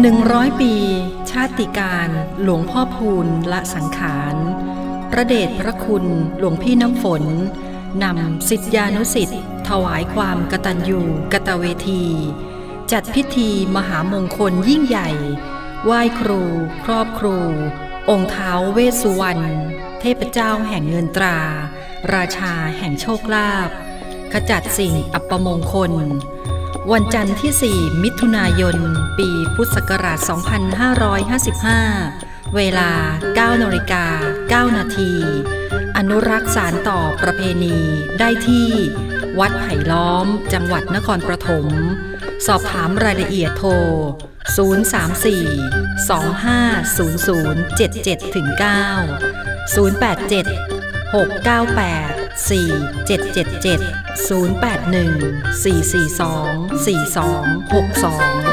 หนึ่งร้อยปี ชาติการหลวงพ่อพูนละสังขารพระเดชพระคุณหลวงพี่น้ำฝนนำสิทธิานุสิทธิ์ถวายความกตัญญูกตเวที จัดพิธีมหามงคลยิ่งใหญ่ ไหว้ครู ครอบครู องค์เท้าเวสสุวรรณเทพเจ้าแห่งเงินตรา ราชาแห่งโชคลาภขจัดสิ่งอัปมงคล วันจันทร์ที่ 4 มิถุนายน ปีพุทธศักราช 2555 เวลา 9นาฬิกา9นาที อนุรักษ์สารต่อประเพณีได้ที่ วัดไผ่ล้อม จังหวัดนครปฐม สอบถามรายละเอียดโทร 034 2500 77 9 087 698 4777 081 442 4262